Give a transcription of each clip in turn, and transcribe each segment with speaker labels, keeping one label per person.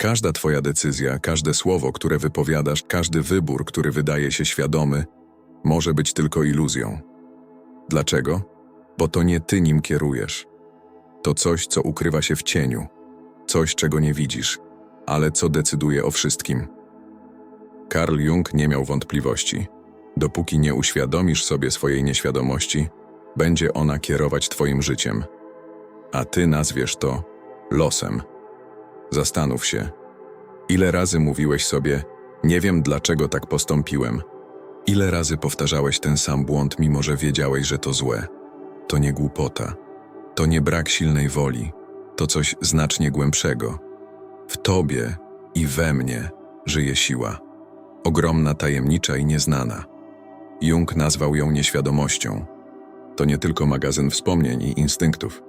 Speaker 1: Każda Twoja decyzja, każde słowo, które wypowiadasz, każdy wybór, który wydaje się świadomy, może być tylko iluzją. Dlaczego? Bo to nie Ty nim kierujesz. To coś, co ukrywa się w cieniu, coś, czego nie widzisz, ale co decyduje o wszystkim. Carl Jung nie miał wątpliwości. Dopóki nie uświadomisz sobie swojej nieświadomości, będzie ona kierować Twoim życiem. A Ty nazwiesz to losem. Zastanów się. Ile razy mówiłeś sobie, nie wiem dlaczego tak postąpiłem? Ile razy powtarzałeś ten sam błąd, mimo że wiedziałeś, że to złe? To nie głupota. To nie brak silnej woli. To coś znacznie głębszego. W tobie i we mnie żyje siła. Ogromna, tajemnicza i nieznana. Jung nazwał ją nieświadomością. To nie tylko magazyn wspomnień i instynktów.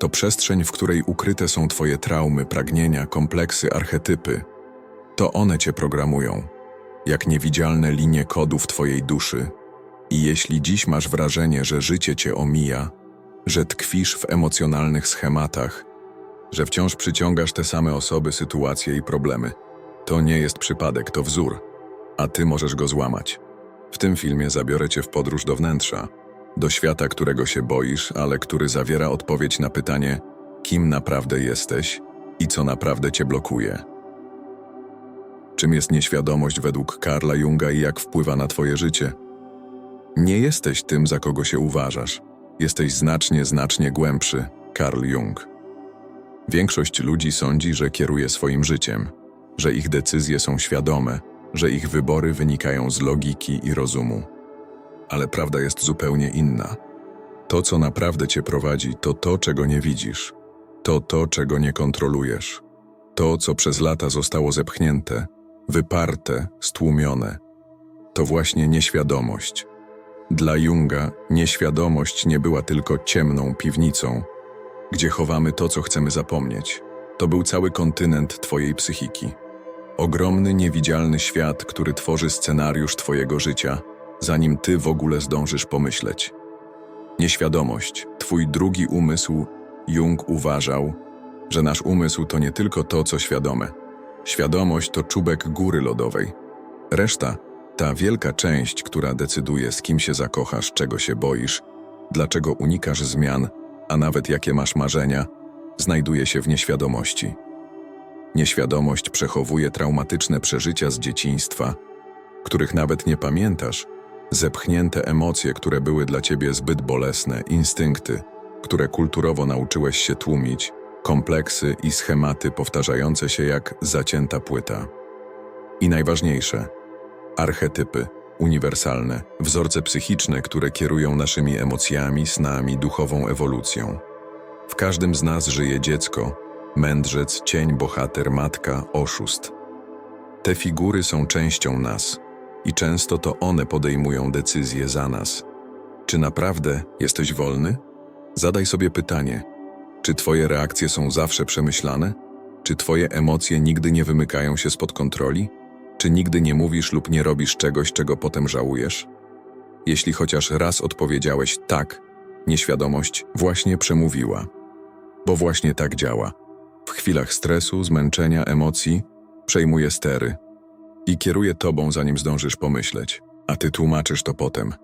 Speaker 1: To przestrzeń, w której ukryte są Twoje traumy, pragnienia, kompleksy, archetypy. To one Cię programują, jak niewidzialne linie kodów Twojej duszy. I jeśli dziś masz wrażenie, że życie Cię omija, że tkwisz w emocjonalnych schematach, że wciąż przyciągasz te same osoby, sytuacje i problemy, to nie jest przypadek, to wzór, a Ty możesz go złamać. W tym filmie zabiorę Cię w podróż do wnętrza, do świata, którego się boisz, ale który zawiera odpowiedź na pytanie, kim naprawdę jesteś i co naprawdę cię blokuje. Czym jest nieświadomość według Karla Junga i jak wpływa na twoje życie? Nie jesteś tym, za kogo się uważasz. Jesteś znacznie, znacznie głębszy, Karl Jung. Większość ludzi sądzi, że kieruje swoim życiem, że ich decyzje są świadome, że ich wybory wynikają z logiki i rozumu ale prawda jest zupełnie inna. To, co naprawdę cię prowadzi, to to, czego nie widzisz. To to, czego nie kontrolujesz. To, co przez lata zostało zepchnięte, wyparte, stłumione. To właśnie nieświadomość. Dla Junga nieświadomość nie była tylko ciemną piwnicą, gdzie chowamy to, co chcemy zapomnieć. To był cały kontynent twojej psychiki. Ogromny, niewidzialny świat, który tworzy scenariusz twojego życia – zanim ty w ogóle zdążysz pomyśleć. Nieświadomość, twój drugi umysł, Jung uważał, że nasz umysł to nie tylko to, co świadome. Świadomość to czubek góry lodowej. Reszta, ta wielka część, która decyduje, z kim się zakochasz, czego się boisz, dlaczego unikasz zmian, a nawet jakie masz marzenia, znajduje się w nieświadomości. Nieświadomość przechowuje traumatyczne przeżycia z dzieciństwa, których nawet nie pamiętasz, Zepchnięte emocje, które były dla ciebie zbyt bolesne, instynkty, które kulturowo nauczyłeś się tłumić, kompleksy i schematy powtarzające się jak zacięta płyta. I najważniejsze archetypy, uniwersalne, wzorce psychiczne, które kierują naszymi emocjami, snami, duchową ewolucją. W każdym z nas żyje dziecko, mędrzec, cień, bohater, matka, oszust. Te figury są częścią nas i często to one podejmują decyzje za nas. Czy naprawdę jesteś wolny? Zadaj sobie pytanie: czy Twoje reakcje są zawsze przemyślane? Czy Twoje emocje nigdy nie wymykają się spod kontroli? Czy nigdy nie mówisz lub nie robisz czegoś, czego potem żałujesz? Jeśli chociaż raz odpowiedziałeś tak, nieświadomość właśnie przemówiła. Bo właśnie tak działa. W chwilach stresu, zmęczenia, emocji przejmuje stery, i kieruje tobą, zanim zdążysz pomyśleć, a ty tłumaczysz to potem.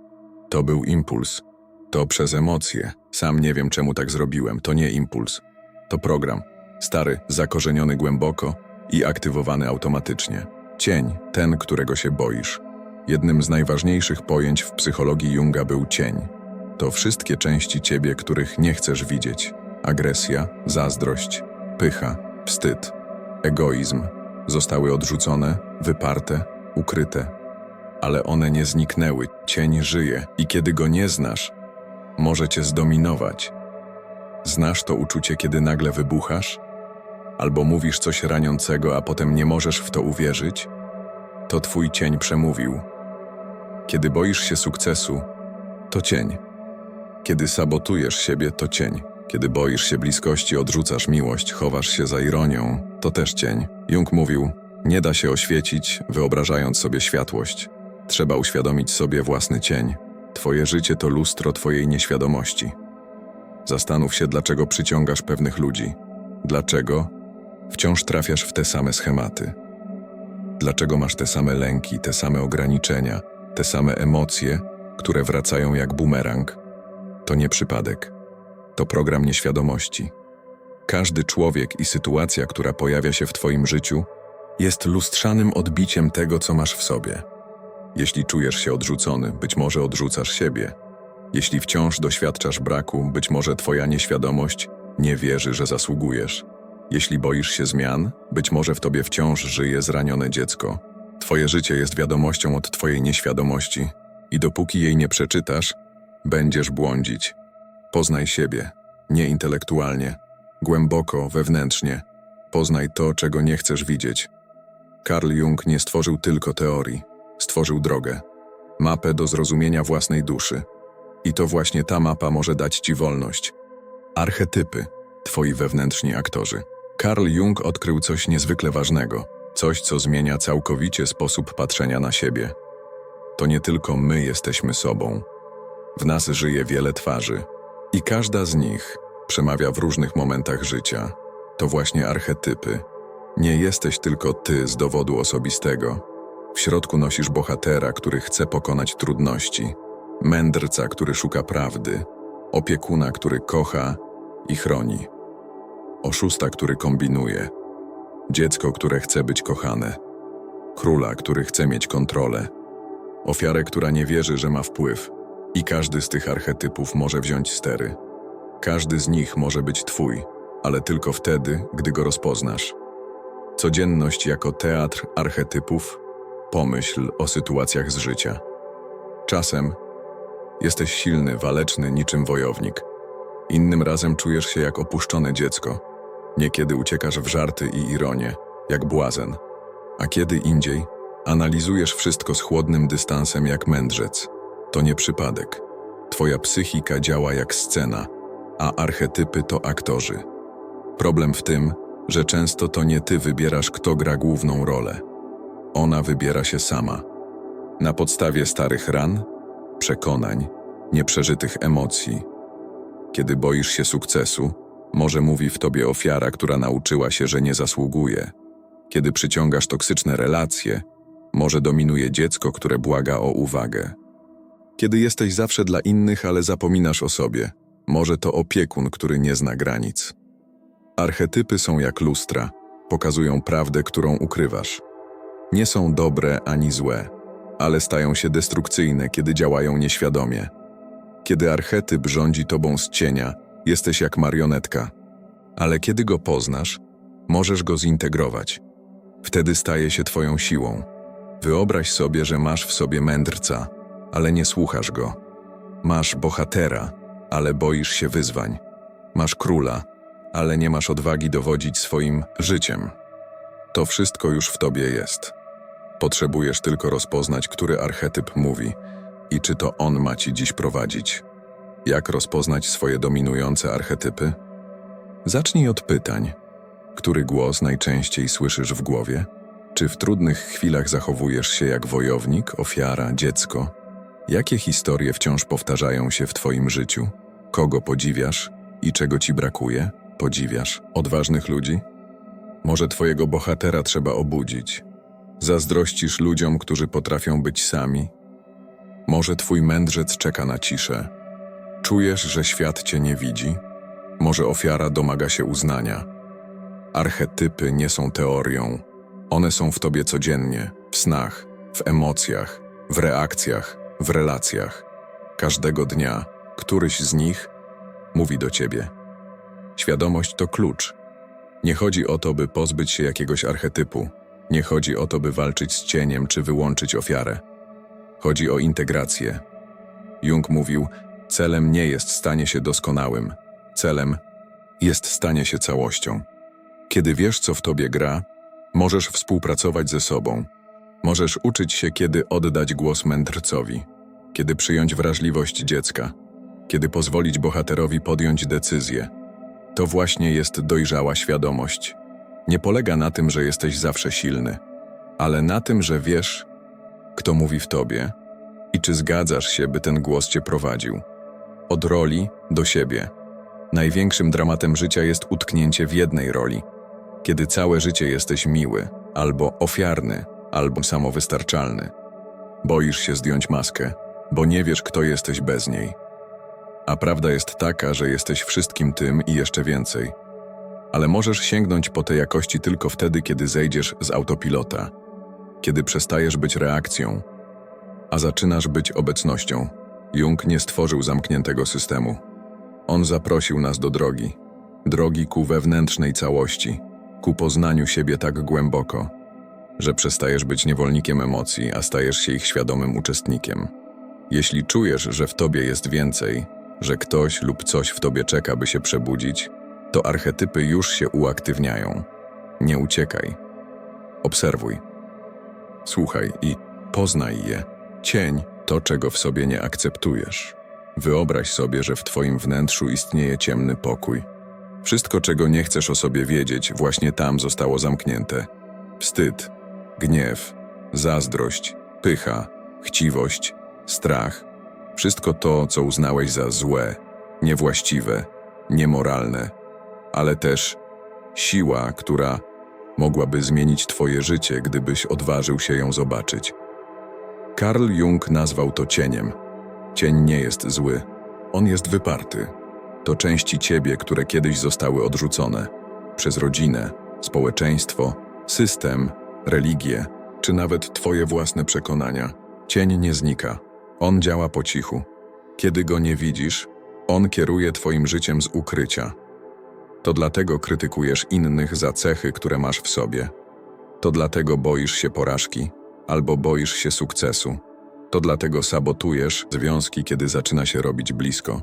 Speaker 1: To był impuls. To przez emocje. Sam nie wiem, czemu tak zrobiłem. To nie impuls. To program. Stary, zakorzeniony głęboko i aktywowany automatycznie. Cień, ten, którego się boisz. Jednym z najważniejszych pojęć w psychologii Junga był cień. To wszystkie części ciebie, których nie chcesz widzieć. Agresja, zazdrość, pycha, wstyd, egoizm, Zostały odrzucone, wyparte, ukryte. Ale one nie zniknęły, cień żyje i kiedy go nie znasz, może cię zdominować. Znasz to uczucie, kiedy nagle wybuchasz? Albo mówisz coś raniącego, a potem nie możesz w to uwierzyć? To twój cień przemówił. Kiedy boisz się sukcesu, to cień. Kiedy sabotujesz siebie, to cień. Kiedy boisz się bliskości, odrzucasz miłość, chowasz się za ironią, to też cień. Jung mówił: Nie da się oświecić, wyobrażając sobie światłość. Trzeba uświadomić sobie własny cień. Twoje życie to lustro Twojej nieświadomości. Zastanów się, dlaczego przyciągasz pewnych ludzi. Dlaczego? wciąż trafiasz w te same schematy. Dlaczego masz te same lęki, te same ograniczenia, te same emocje, które wracają jak bumerang? To nie przypadek. To program nieświadomości. Każdy człowiek i sytuacja, która pojawia się w Twoim życiu, jest lustrzanym odbiciem tego, co masz w sobie. Jeśli czujesz się odrzucony, być może odrzucasz siebie. Jeśli wciąż doświadczasz braku, być może Twoja nieświadomość nie wierzy, że zasługujesz. Jeśli boisz się zmian, być może w Tobie wciąż żyje zranione dziecko. Twoje życie jest wiadomością od Twojej nieświadomości i dopóki jej nie przeczytasz, będziesz błądzić. Poznaj siebie, nie intelektualnie, głęboko, wewnętrznie. Poznaj to, czego nie chcesz widzieć. Carl Jung nie stworzył tylko teorii, stworzył drogę, mapę do zrozumienia własnej duszy. I to właśnie ta mapa może dać ci wolność. Archetypy, twoi wewnętrzni aktorzy. Carl Jung odkrył coś niezwykle ważnego, coś, co zmienia całkowicie sposób patrzenia na siebie. To nie tylko my jesteśmy sobą. W nas żyje wiele twarzy i każda z nich przemawia w różnych momentach życia. To właśnie archetypy. Nie jesteś tylko ty z dowodu osobistego. W środku nosisz bohatera, który chce pokonać trudności, mędrca, który szuka prawdy, opiekuna, który kocha i chroni, oszusta, który kombinuje, dziecko, które chce być kochane, króla, który chce mieć kontrolę, ofiarę, która nie wierzy, że ma wpływ. I każdy z tych archetypów może wziąć stery. Każdy z nich może być twój, ale tylko wtedy, gdy go rozpoznasz. Codzienność jako teatr archetypów, pomyśl o sytuacjach z życia. Czasem jesteś silny, waleczny, niczym wojownik. Innym razem czujesz się jak opuszczone dziecko. Niekiedy uciekasz w żarty i ironię, jak błazen. A kiedy indziej analizujesz wszystko z chłodnym dystansem jak mędrzec. To nie przypadek. Twoja psychika działa jak scena, a archetypy to aktorzy. Problem w tym, że często to nie ty wybierasz, kto gra główną rolę. Ona wybiera się sama. Na podstawie starych ran, przekonań, nieprzeżytych emocji. Kiedy boisz się sukcesu, może mówi w tobie ofiara, która nauczyła się, że nie zasługuje. Kiedy przyciągasz toksyczne relacje, może dominuje dziecko, które błaga o uwagę. Kiedy jesteś zawsze dla innych, ale zapominasz o sobie, może to opiekun, który nie zna granic. Archetypy są jak lustra, pokazują prawdę, którą ukrywasz. Nie są dobre ani złe, ale stają się destrukcyjne, kiedy działają nieświadomie. Kiedy archetyp rządzi tobą z cienia, jesteś jak marionetka, ale kiedy go poznasz, możesz go zintegrować. Wtedy staje się twoją siłą. Wyobraź sobie, że masz w sobie mędrca, ale nie słuchasz go. Masz bohatera, ale boisz się wyzwań. Masz króla, ale nie masz odwagi dowodzić swoim życiem. To wszystko już w tobie jest. Potrzebujesz tylko rozpoznać, który archetyp mówi i czy to on ma ci dziś prowadzić. Jak rozpoznać swoje dominujące archetypy? Zacznij od pytań. Który głos najczęściej słyszysz w głowie? Czy w trudnych chwilach zachowujesz się jak wojownik, ofiara, dziecko? Jakie historie wciąż powtarzają się w Twoim życiu? Kogo podziwiasz i czego Ci brakuje? Podziwiasz odważnych ludzi? Może Twojego bohatera trzeba obudzić. Zazdrościsz ludziom, którzy potrafią być sami? Może Twój mędrzec czeka na ciszę. Czujesz, że świat Cię nie widzi? Może ofiara domaga się uznania? Archetypy nie są teorią. One są w Tobie codziennie, w snach, w emocjach, w reakcjach, w relacjach. Każdego dnia któryś z nich mówi do ciebie. Świadomość to klucz. Nie chodzi o to, by pozbyć się jakiegoś archetypu. Nie chodzi o to, by walczyć z cieniem czy wyłączyć ofiarę. Chodzi o integrację. Jung mówił: Celem nie jest stanie się doskonałym, celem jest stanie się całością. Kiedy wiesz, co w tobie gra, możesz współpracować ze sobą, Możesz uczyć się, kiedy oddać głos mędrcowi, kiedy przyjąć wrażliwość dziecka, kiedy pozwolić bohaterowi podjąć decyzję. To właśnie jest dojrzała świadomość. Nie polega na tym, że jesteś zawsze silny, ale na tym, że wiesz, kto mówi w tobie i czy zgadzasz się, by ten głos cię prowadził. Od roli do siebie. Największym dramatem życia jest utknięcie w jednej roli. Kiedy całe życie jesteś miły, albo ofiarny, albo samowystarczalny. Boisz się zdjąć maskę, bo nie wiesz, kto jesteś bez niej. A prawda jest taka, że jesteś wszystkim tym i jeszcze więcej. Ale możesz sięgnąć po te jakości tylko wtedy, kiedy zejdziesz z autopilota, kiedy przestajesz być reakcją, a zaczynasz być obecnością. Jung nie stworzył zamkniętego systemu. On zaprosił nas do drogi, drogi ku wewnętrznej całości, ku poznaniu siebie tak głęboko, że przestajesz być niewolnikiem emocji, a stajesz się ich świadomym uczestnikiem. Jeśli czujesz, że w tobie jest więcej, że ktoś lub coś w tobie czeka, by się przebudzić, to archetypy już się uaktywniają. Nie uciekaj. Obserwuj. Słuchaj i poznaj je. Cień to, czego w sobie nie akceptujesz. Wyobraź sobie, że w twoim wnętrzu istnieje ciemny pokój. Wszystko, czego nie chcesz o sobie wiedzieć, właśnie tam zostało zamknięte. Wstyd, gniew, zazdrość, pycha, chciwość, strach. Wszystko to, co uznałeś za złe, niewłaściwe, niemoralne, ale też siła, która mogłaby zmienić twoje życie, gdybyś odważył się ją zobaczyć. Karl Jung nazwał to cieniem. Cień nie jest zły, on jest wyparty. To części ciebie, które kiedyś zostały odrzucone przez rodzinę, społeczeństwo, system, religię, czy nawet twoje własne przekonania. Cień nie znika. On działa po cichu. Kiedy go nie widzisz, on kieruje twoim życiem z ukrycia. To dlatego krytykujesz innych za cechy, które masz w sobie. To dlatego boisz się porażki albo boisz się sukcesu. To dlatego sabotujesz związki, kiedy zaczyna się robić blisko.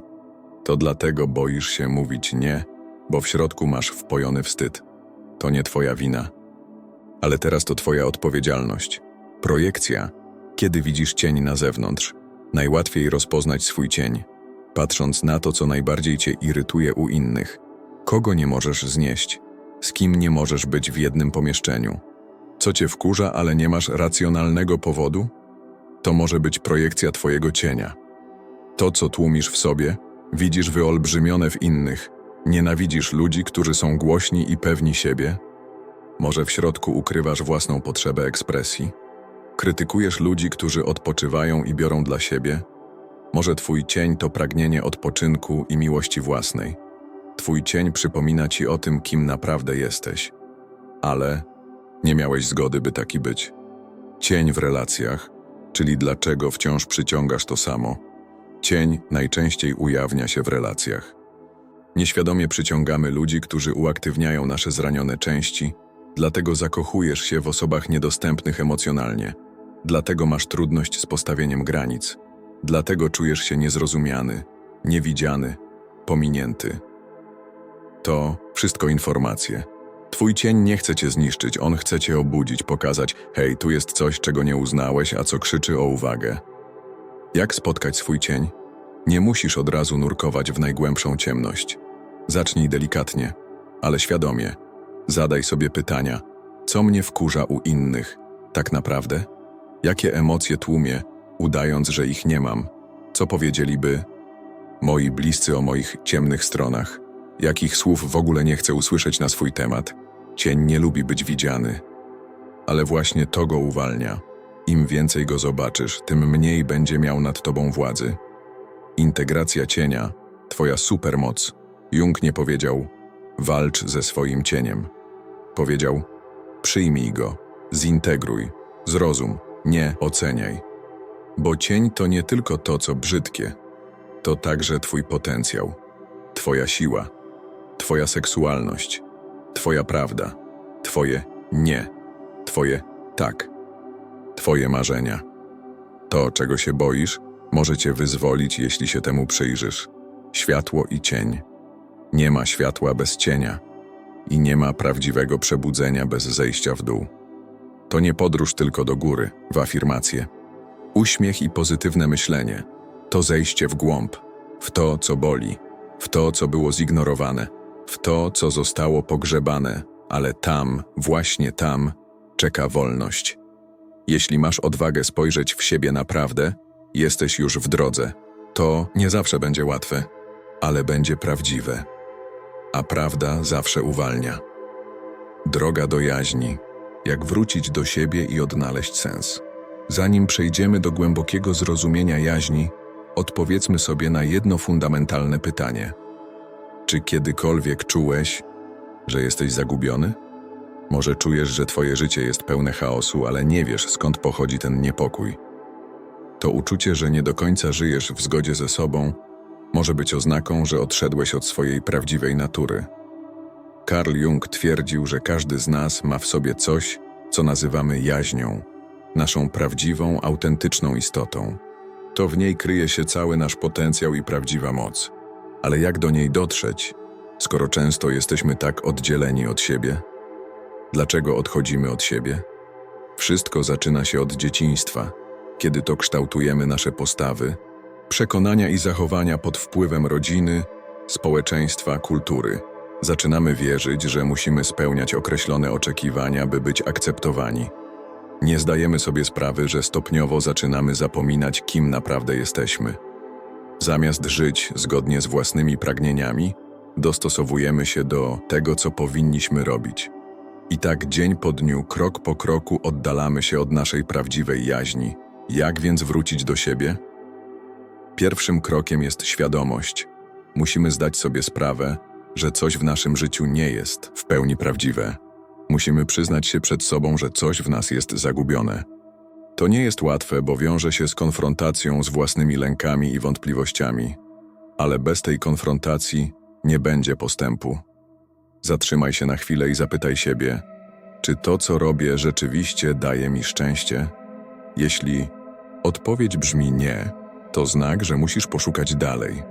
Speaker 1: To dlatego boisz się mówić nie, bo w środku masz wpojony wstyd. To nie twoja wina. Ale teraz to twoja odpowiedzialność. Projekcja. Kiedy widzisz cień na zewnątrz, najłatwiej rozpoznać swój cień, patrząc na to, co najbardziej cię irytuje u innych. Kogo nie możesz znieść? Z kim nie możesz być w jednym pomieszczeniu? Co cię wkurza, ale nie masz racjonalnego powodu? To może być projekcja twojego cienia. To, co tłumisz w sobie, widzisz wyolbrzymione w innych. Nienawidzisz ludzi, którzy są głośni i pewni siebie? Może w środku ukrywasz własną potrzebę ekspresji? Krytykujesz ludzi, którzy odpoczywają i biorą dla siebie? Może twój cień to pragnienie odpoczynku i miłości własnej? Twój cień przypomina ci o tym, kim naprawdę jesteś. Ale nie miałeś zgody, by taki być. Cień w relacjach, czyli dlaczego wciąż przyciągasz to samo. Cień najczęściej ujawnia się w relacjach. Nieświadomie przyciągamy ludzi, którzy uaktywniają nasze zranione części, dlatego zakochujesz się w osobach niedostępnych emocjonalnie, dlatego masz trudność z postawieniem granic, dlatego czujesz się niezrozumiany, niewidziany, pominięty. To wszystko informacje. Twój cień nie chce cię zniszczyć, on chce cię obudzić, pokazać: hej, tu jest coś, czego nie uznałeś, a co krzyczy o uwagę. Jak spotkać swój cień? Nie musisz od razu nurkować w najgłębszą ciemność. Zacznij delikatnie, ale świadomie. Zadaj sobie pytania: co mnie wkurza u innych, tak naprawdę? Jakie emocje tłumię, udając, że ich nie mam? Co powiedzieliby moi bliscy o moich ciemnych stronach? Jakich słów w ogóle nie chcę usłyszeć na swój temat? Cień nie lubi być widziany. Ale właśnie to go uwalnia. Im więcej go zobaczysz, tym mniej będzie miał nad tobą władzy. Integracja cienia, twoja supermoc. Jung nie powiedział, walcz ze swoim cieniem. Powiedział, przyjmij go, zintegruj, zrozum, nie oceniaj. Bo cień to nie tylko to, co brzydkie, to także twój potencjał, twoja siła, twoja seksualność, twoja prawda, twoje nie, twoje tak, twoje marzenia. To, czego się boisz, może cię wyzwolić, jeśli się temu przyjrzysz. Światło i cień. Nie ma światła bez cienia i nie ma prawdziwego przebudzenia bez zejścia w dół. To nie podróż tylko do góry, w afirmację. Uśmiech i pozytywne myślenie to zejście w głąb, w to, co boli, w to, co było zignorowane, w to, co zostało pogrzebane, ale tam, właśnie tam, czeka wolność. Jeśli masz odwagę spojrzeć w siebie naprawdę, jesteś już w drodze. To nie zawsze będzie łatwe, ale będzie prawdziwe. A prawda zawsze uwalnia. Droga do jaźni. Jak wrócić do siebie i odnaleźć sens. Zanim przejdziemy do głębokiego zrozumienia jaźni, odpowiedzmy sobie na jedno fundamentalne pytanie. Czy kiedykolwiek czułeś, że jesteś zagubiony? Może czujesz, że twoje życie jest pełne chaosu, ale nie wiesz, skąd pochodzi ten niepokój. To uczucie, że nie do końca żyjesz w zgodzie ze sobą, może być oznaką, że odszedłeś od swojej prawdziwej natury. Carl Jung twierdził, że każdy z nas ma w sobie coś, co nazywamy jaźnią, naszą prawdziwą, autentyczną istotą. To w niej kryje się cały nasz potencjał i prawdziwa moc. Ale jak do niej dotrzeć, skoro często jesteśmy tak oddzieleni od siebie? Dlaczego odchodzimy od siebie? Wszystko zaczyna się od dzieciństwa, kiedy to kształtujemy nasze postawy, przekonania i zachowania pod wpływem rodziny, społeczeństwa, kultury. Zaczynamy wierzyć, że musimy spełniać określone oczekiwania, by być akceptowani. Nie zdajemy sobie sprawy, że stopniowo zaczynamy zapominać, kim naprawdę jesteśmy. Zamiast żyć zgodnie z własnymi pragnieniami, dostosowujemy się do tego, co powinniśmy robić. I tak dzień po dniu, krok po kroku oddalamy się od naszej prawdziwej jaźni. Jak więc wrócić do siebie? Pierwszym krokiem jest świadomość. Musimy zdać sobie sprawę, że coś w naszym życiu nie jest w pełni prawdziwe. Musimy przyznać się przed sobą, że coś w nas jest zagubione. To nie jest łatwe, bo wiąże się z konfrontacją z własnymi lękami i wątpliwościami, ale bez tej konfrontacji nie będzie postępu. Zatrzymaj się na chwilę i zapytaj siebie, czy to, co robię, rzeczywiście daje mi szczęście? Jeśli odpowiedź brzmi nie, to znak, że musisz poszukać dalej.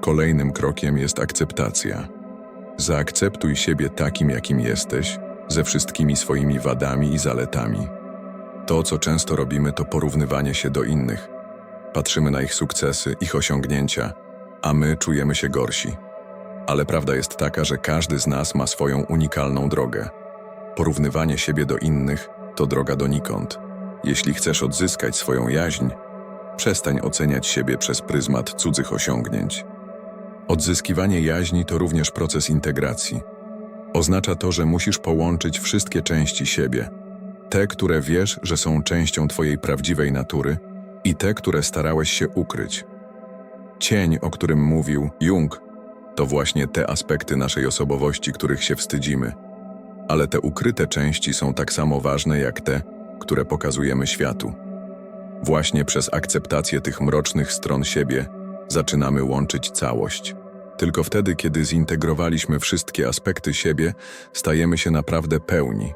Speaker 1: Kolejnym krokiem jest akceptacja. Zaakceptuj siebie takim, jakim jesteś, ze wszystkimi swoimi wadami i zaletami. To, co często robimy, to porównywanie się do innych. Patrzymy na ich sukcesy, ich osiągnięcia, a my czujemy się gorsi. Ale prawda jest taka, że każdy z nas ma swoją unikalną drogę. Porównywanie siebie do innych to droga donikąd. Jeśli chcesz odzyskać swoją jaźń, przestań oceniać siebie przez pryzmat cudzych osiągnięć. Odzyskiwanie jaźni to również proces integracji. Oznacza to, że musisz połączyć wszystkie części siebie, te, które wiesz, że są częścią Twojej prawdziwej natury, i te, które starałeś się ukryć. Cień, o którym mówił Jung, to właśnie te aspekty naszej osobowości, których się wstydzimy. Ale te ukryte części są tak samo ważne jak te, które pokazujemy światu. Właśnie przez akceptację tych mrocznych stron siebie zaczynamy łączyć całość. Tylko wtedy, kiedy zintegrowaliśmy wszystkie aspekty siebie, stajemy się naprawdę pełni.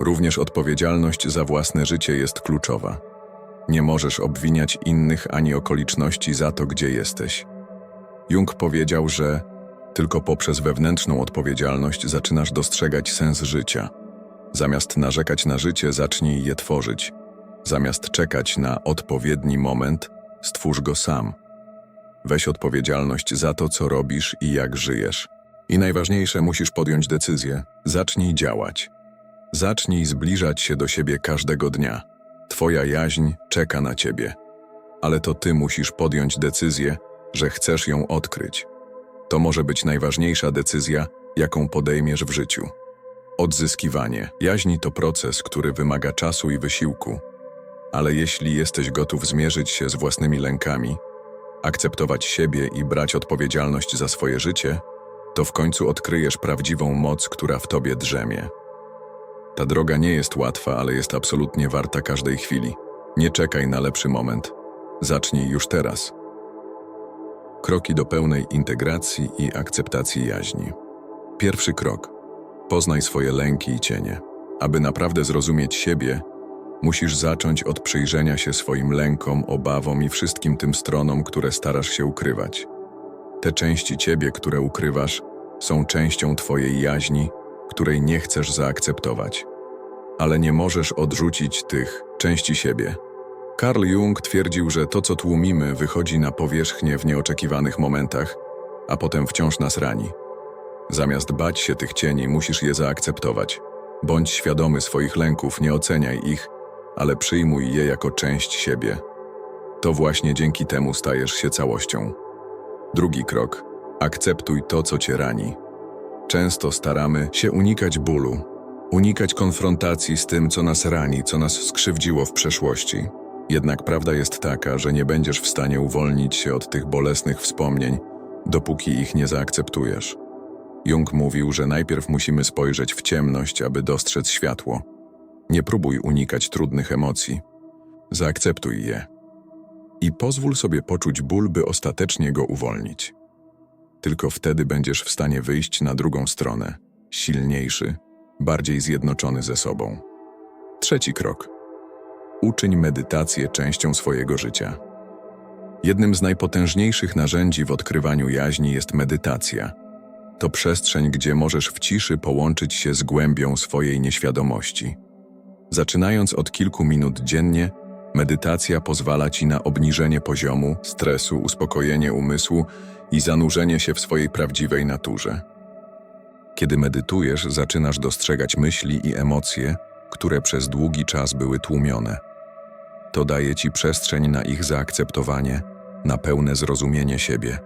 Speaker 1: Również odpowiedzialność za własne życie jest kluczowa. Nie możesz obwiniać innych ani okoliczności za to, gdzie jesteś. Jung powiedział, że tylko poprzez wewnętrzną odpowiedzialność zaczynasz dostrzegać sens życia. Zamiast narzekać na życie, zacznij je tworzyć. Zamiast czekać na odpowiedni moment, stwórz go sam. Weź odpowiedzialność za to, co robisz i jak żyjesz. I najważniejsze, musisz podjąć decyzję. Zacznij działać. Zacznij zbliżać się do siebie każdego dnia. Twoja jaźń czeka na ciebie. Ale to ty musisz podjąć decyzję, że chcesz ją odkryć. To może być najważniejsza decyzja, jaką podejmiesz w życiu. Odzyskiwanie jaźni to proces, który wymaga czasu i wysiłku. Ale jeśli jesteś gotów zmierzyć się z własnymi lękami, akceptować siebie i brać odpowiedzialność za swoje życie, to w końcu odkryjesz prawdziwą moc, która w tobie drzemie. Ta droga nie jest łatwa, ale jest absolutnie warta każdej chwili. Nie czekaj na lepszy moment. Zacznij już teraz. Kroki do pełnej integracji i akceptacji jaźni. Pierwszy krok. Poznaj swoje lęki i cienie. Aby naprawdę zrozumieć siebie, musisz zacząć od przyjrzenia się swoim lękom, obawom i wszystkim tym stronom, które starasz się ukrywać. Te części ciebie, które ukrywasz, są częścią twojej jaźni, której nie chcesz zaakceptować. Ale nie możesz odrzucić tych części siebie. Carl Jung twierdził, że to, co tłumimy, wychodzi na powierzchnię w nieoczekiwanych momentach, a potem wciąż nas rani. Zamiast bać się tych cieni, musisz je zaakceptować. Bądź świadomy swoich lęków, nie oceniaj ich, ale przyjmuj je jako część siebie. To właśnie dzięki temu stajesz się całością. Drugi krok. Akceptuj to, co cię rani. Często staramy się unikać bólu, Unikać konfrontacji z tym, co nas rani, co nas skrzywdziło w przeszłości. Jednak prawda jest taka, że nie będziesz w stanie uwolnić się od tych bolesnych wspomnień, dopóki ich nie zaakceptujesz. Jung mówił, że najpierw musimy spojrzeć w ciemność, aby dostrzec światło. Nie próbuj unikać trudnych emocji. Zaakceptuj je. I pozwól sobie poczuć ból, by ostatecznie go uwolnić. Tylko wtedy będziesz w stanie wyjść na drugą stronę, silniejszy, bardziej zjednoczony ze sobą. Trzeci krok. Uczyń medytację częścią swojego życia. Jednym z najpotężniejszych narzędzi w odkrywaniu jaźni jest medytacja. To przestrzeń, gdzie możesz w ciszy połączyć się z głębią swojej nieświadomości. Zaczynając od kilku minut dziennie, medytacja pozwala ci na obniżenie poziomu stresu, uspokojenie umysłu i zanurzenie się w swojej prawdziwej naturze. Kiedy medytujesz, zaczynasz dostrzegać myśli i emocje, które przez długi czas były tłumione. To daje ci przestrzeń na ich zaakceptowanie, na pełne zrozumienie siebie.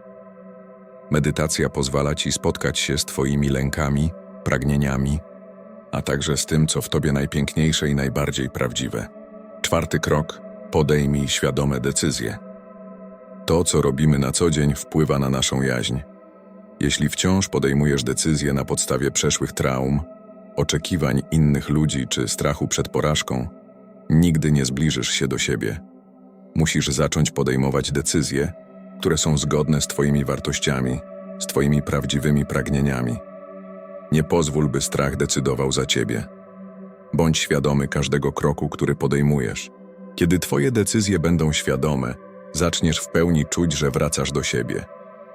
Speaker 1: Medytacja pozwala ci spotkać się z twoimi lękami, pragnieniami, a także z tym, co w tobie najpiękniejsze i najbardziej prawdziwe. Czwarty krok podejmij świadome decyzje. To, co robimy na co dzień, wpływa na naszą jaźń. Jeśli wciąż podejmujesz decyzje na podstawie przeszłych traum, oczekiwań innych ludzi czy strachu przed porażką, nigdy nie zbliżysz się do siebie. Musisz zacząć podejmować decyzje, które są zgodne z Twoimi wartościami, z Twoimi prawdziwymi pragnieniami. Nie pozwól, by strach decydował za Ciebie. Bądź świadomy każdego kroku, który podejmujesz. Kiedy Twoje decyzje będą świadome, zaczniesz w pełni czuć, że wracasz do siebie.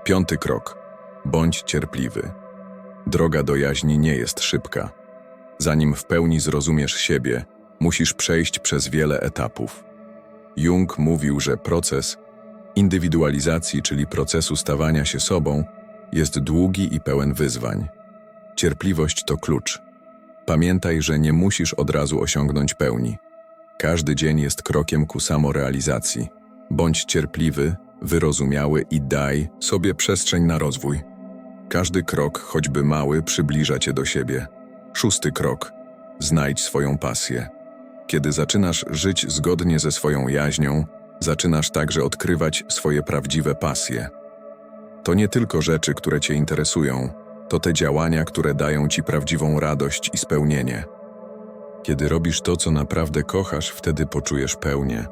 Speaker 1: Piąty krok. Bądź cierpliwy. Droga do jaźni nie jest szybka. Zanim w pełni zrozumiesz siebie, musisz przejść przez wiele etapów. Jung mówił, że proces indywidualizacji, czyli procesu stawania się sobą, jest długi i pełen wyzwań. Cierpliwość to klucz. Pamiętaj, że nie musisz od razu osiągnąć pełni. Każdy dzień jest krokiem ku samorealizacji. Bądź cierpliwy, wyrozumiały i daj sobie przestrzeń na rozwój. Każdy krok, choćby mały, przybliża cię do siebie. Szósty krok. Znajdź swoją pasję. Kiedy zaczynasz żyć zgodnie ze swoją jaźnią, zaczynasz także odkrywać swoje prawdziwe pasje. To nie tylko rzeczy, które cię interesują, to te działania, które dają ci prawdziwą radość i spełnienie. Kiedy robisz to, co naprawdę kochasz, wtedy poczujesz pełnię.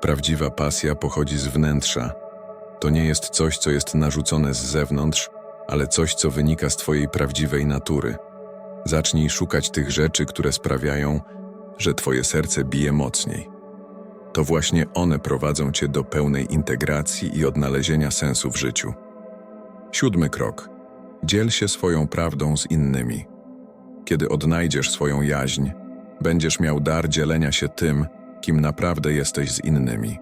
Speaker 1: Prawdziwa pasja pochodzi z wnętrza. To nie jest coś, co jest narzucone z zewnątrz, ale coś, co wynika z Twojej prawdziwej natury. Zacznij szukać tych rzeczy, które sprawiają, że Twoje serce bije mocniej. To właśnie one prowadzą Cię do pełnej integracji i odnalezienia sensu w życiu. Siódmy krok. Dziel się swoją prawdą z innymi. Kiedy odnajdziesz swoją jaźń, będziesz miał dar dzielenia się tym, kim naprawdę jesteś z innymi.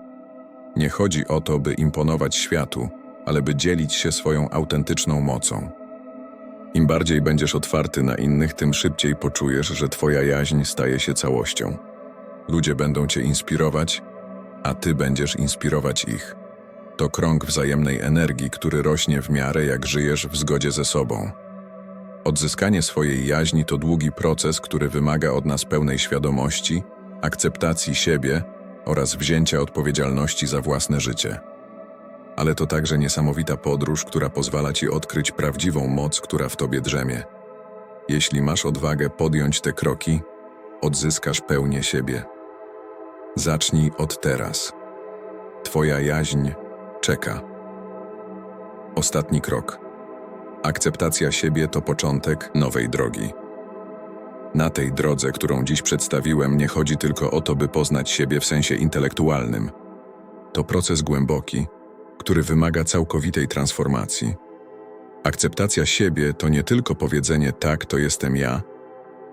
Speaker 1: Nie chodzi o to, by imponować światu, ale by dzielić się swoją autentyczną mocą. Im bardziej będziesz otwarty na innych, tym szybciej poczujesz, że Twoja jaźń staje się całością. Ludzie będą Cię inspirować, a Ty będziesz inspirować ich. To krąg wzajemnej energii, który rośnie w miarę jak żyjesz w zgodzie ze sobą. Odzyskanie swojej jaźni to długi proces, który wymaga od nas pełnej świadomości, akceptacji siebie oraz wzięcia odpowiedzialności za własne życie. Ale to także niesamowita podróż, która pozwala ci odkryć prawdziwą moc, która w tobie drzemie. Jeśli masz odwagę podjąć te kroki, odzyskasz pełnię siebie. Zacznij od teraz. Twoja jaźń czeka. Ostatni krok. Akceptacja siebie to początek nowej drogi. Na tej drodze, którą dziś przedstawiłem, nie chodzi tylko o to, by poznać siebie w sensie intelektualnym. To proces głęboki, który wymaga całkowitej transformacji. Akceptacja siebie to nie tylko powiedzenie tak, to jestem ja,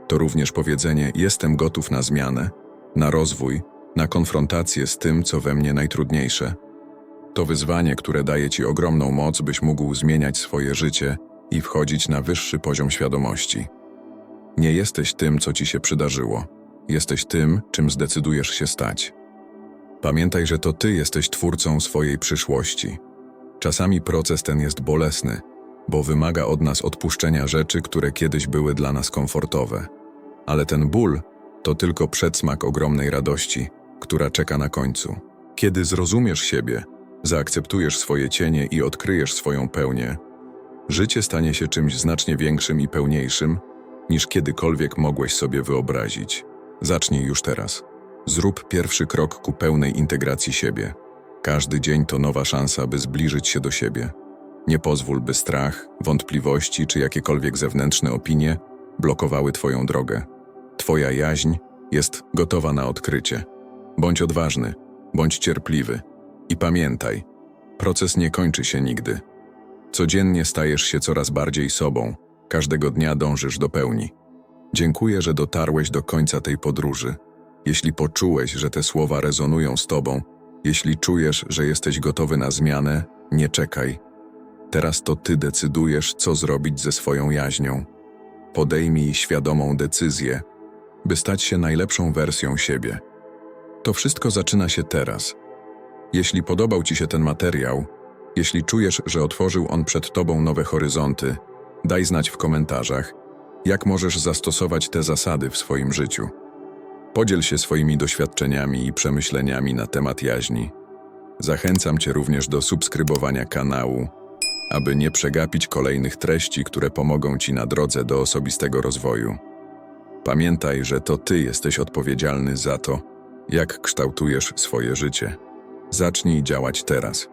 Speaker 1: to również powiedzenie jestem gotów na zmianę, na rozwój, na konfrontację z tym, co we mnie najtrudniejsze. To wyzwanie, które daje ci ogromną moc, byś mógł zmieniać swoje życie i wchodzić na wyższy poziom świadomości. Nie jesteś tym, co ci się przydarzyło. Jesteś tym, czym zdecydujesz się stać. Pamiętaj, że to ty jesteś twórcą swojej przyszłości. Czasami proces ten jest bolesny, bo wymaga od nas odpuszczenia rzeczy, które kiedyś były dla nas komfortowe. Ale ten ból to tylko przedsmak ogromnej radości, która czeka na końcu. Kiedy zrozumiesz siebie, zaakceptujesz swoje cienie i odkryjesz swoją pełnię, życie stanie się czymś znacznie większym i pełniejszym, niż kiedykolwiek mogłeś sobie wyobrazić. Zacznij już teraz. Zrób pierwszy krok ku pełnej integracji siebie. Każdy dzień to nowa szansa, by zbliżyć się do siebie. Nie pozwól, by strach, wątpliwości czy jakiekolwiek zewnętrzne opinie blokowały Twoją drogę. Twoja jaźń jest gotowa na odkrycie. Bądź odważny, bądź cierpliwy i pamiętaj, proces nie kończy się nigdy. Codziennie stajesz się coraz bardziej sobą, każdego dnia dążysz do pełni. Dziękuję, że dotarłeś do końca tej podróży. Jeśli poczułeś, że te słowa rezonują z Tobą, jeśli czujesz, że jesteś gotowy na zmianę, nie czekaj. Teraz to Ty decydujesz, co zrobić ze swoją jaźnią. Podejmij świadomą decyzję, by stać się najlepszą wersją siebie. To wszystko zaczyna się teraz. Jeśli podobał Ci się ten materiał, jeśli czujesz, że otworzył on przed Tobą nowe horyzonty, daj znać w komentarzach, jak możesz zastosować te zasady w swoim życiu. Podziel się swoimi doświadczeniami i przemyśleniami na temat jaźni. Zachęcam Cię również do subskrybowania kanału, aby nie przegapić kolejnych treści, które pomogą Ci na drodze do osobistego rozwoju. Pamiętaj, że to Ty jesteś odpowiedzialny za to, jak kształtujesz swoje życie. Zacznij działać teraz.